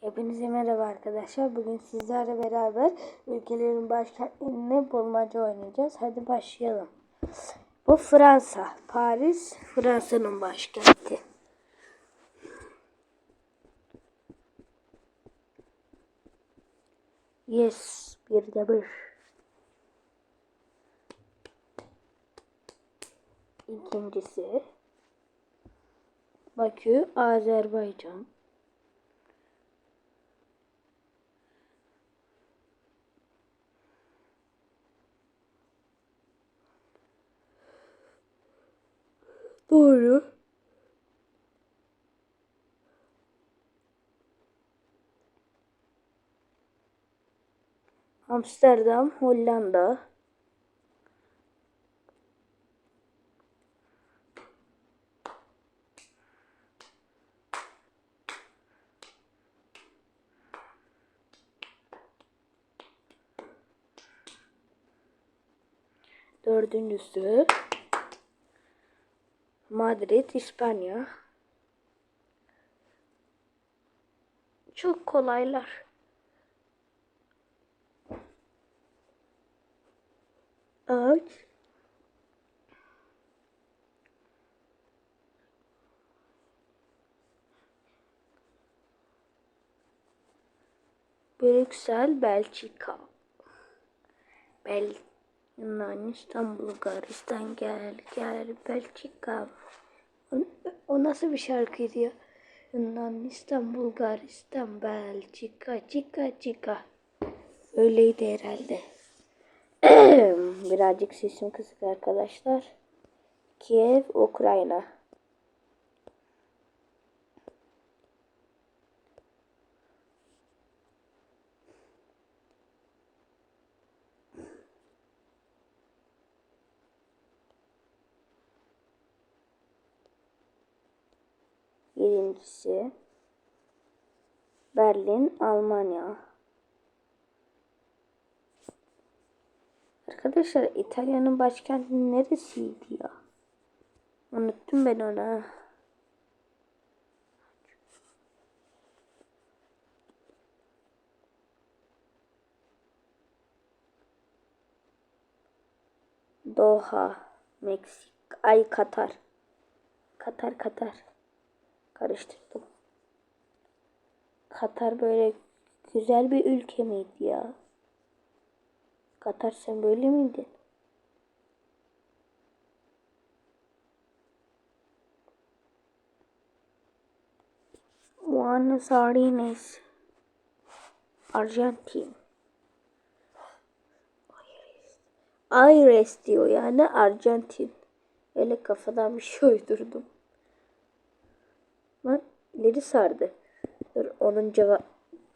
Hepinize merhaba arkadaşlar. Bugün sizlerle beraber ülkelerin başkentlerini bulmaca oynayacağız. Hadi başlayalım. Bu Fransa. Paris Fransa'nın başkenti. Yes. Bir de bir. İkincisi Bakü, Azerbaycan. Doğru. Amsterdam, Hollanda. Dördüncüsü Madrid, İspanya. Çok kolaylar. Evet. Brüksel, Belçika. Bel Yunanistan, Bulgaristan, gel gel Belçika. O nasıl bir şarkıydı ya? Yunanistan, Bulgaristan, Belçika, Çika, Çika. Öyleydi herhalde. Birazcık sesim kısık arkadaşlar. Kiev, Ukrayna. Birincisi Berlin, Almanya. Arkadaşlar İtalya'nın başkenti neresiydi ya? Unuttum ben onu. Doha, Meksik, ay Katar. Katar, Katar. Karıştırdım. Katar böyle güzel bir ülke miydi ya? Katar sen böyle miydin? Buenos Aires, Arjantin. Aires diyor yani Arjantin. Öyle kafadan bir şey uydurdum. İleri sardı. Dur onun cevap.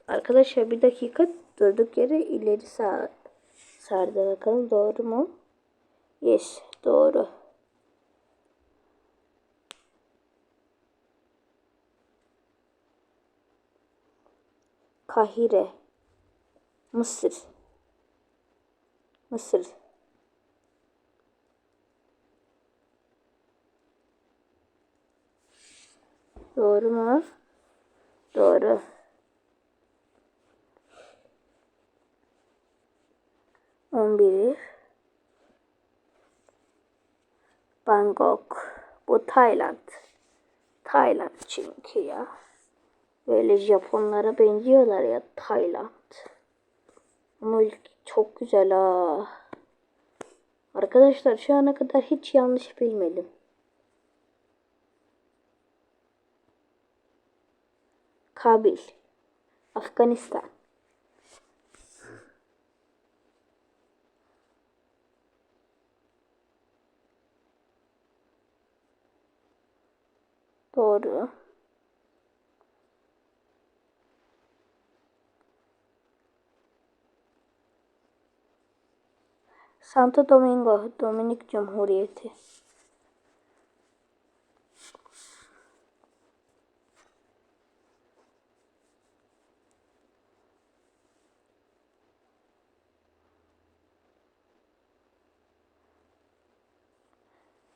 Arkadaşlar bir dakika durduk yere ileri sar sardı. Bakalım doğru mu? Yes doğru. Kahire. Mısır. Mısır. Doğru mu? Doğru. On bir. Bangkok. Bu Tayland. Tayland çünkü ya. Böyle Japonlara benziyorlar ya Tayland. Ama çok güzel ha. Arkadaşlar şu ana kadar hiç yanlış bilmedim. Kabil, Afganistan. Doğru. Santo Domingo, Dominik Cumhuriyeti.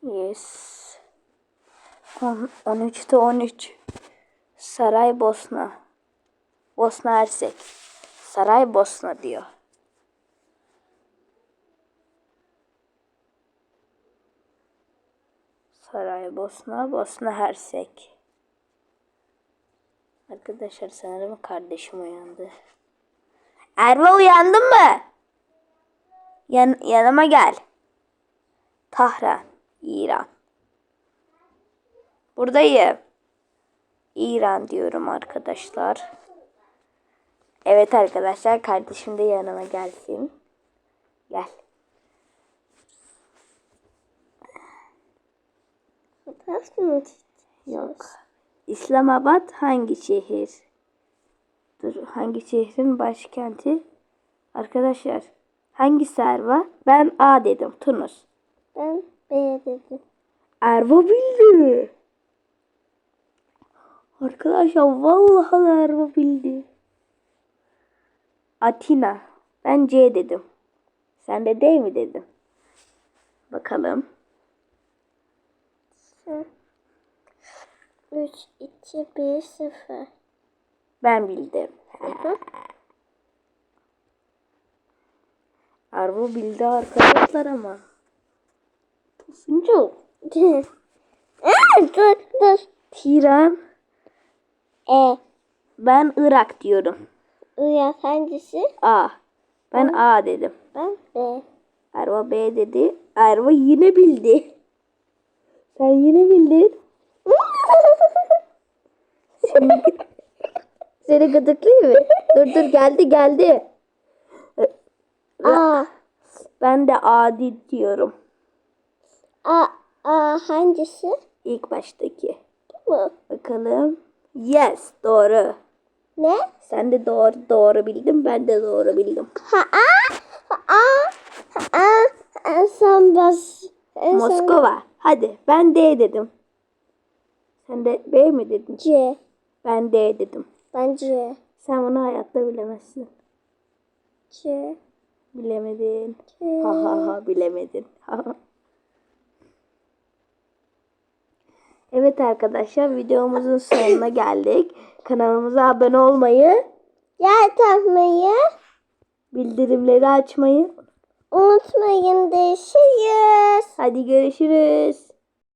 Yes. 10, 13'te 13. Saraybosna. Bosna Hersek. Saray Bosna diyor. Saray Bosna, Bosna Hersek. Arkadaşlar sanırım kardeşim uyandı. Erva uyandın mı? Yan, yanıma gel. Tahran, İran. Buradayım. İran diyorum arkadaşlar. Evet arkadaşlar kardeşim de yanıma gelsin. Gel. Yok. İslamabad hangi şehir? Dur hangi şehrin başkenti? Arkadaşlar hangisi Erva? Ben A dedim. Tunus. Ben B dedim. Erva bildi. Arkadaşlar vallahi da Erva bildi. Atina. Ben C dedim. Sen de D mi dedin? Bakalım. 3, 2, 1, 0. Ben bildim. Erva bildi arkadaşlar ama. Aa, dur dur. Tiran. E. Ben Irak diyorum. Uyar hangisi? A. Ben A dedim. Ben B. Erva B dedi. Erva yine bildi. Sen yine bildin. Seni, seni gıdıklayayım mı? Dur dur geldi geldi. A. Ben de Adi diyorum. A. A hangisi? İlk baştaki. Bu? Bakalım. Yes doğru. Ne? Sen de doğru doğru bildin. Ben de doğru bildim. Ha A. Ha A. Ha A. En son bas. Son Moskova. Hadi ben D dedim. Sen de B mi dedin? C. Ben D dedim. Ben C. Sen bunu hayatta bilemezsin. C. Bilemedin. C. Ha ha ha bilemedin. Ha, ha. Evet arkadaşlar videomuzun sonuna geldik. Kanalımıza abone olmayı, Yer takmayı bildirimleri açmayı. unutmayın. Görüşürüz. Hadi görüşürüz.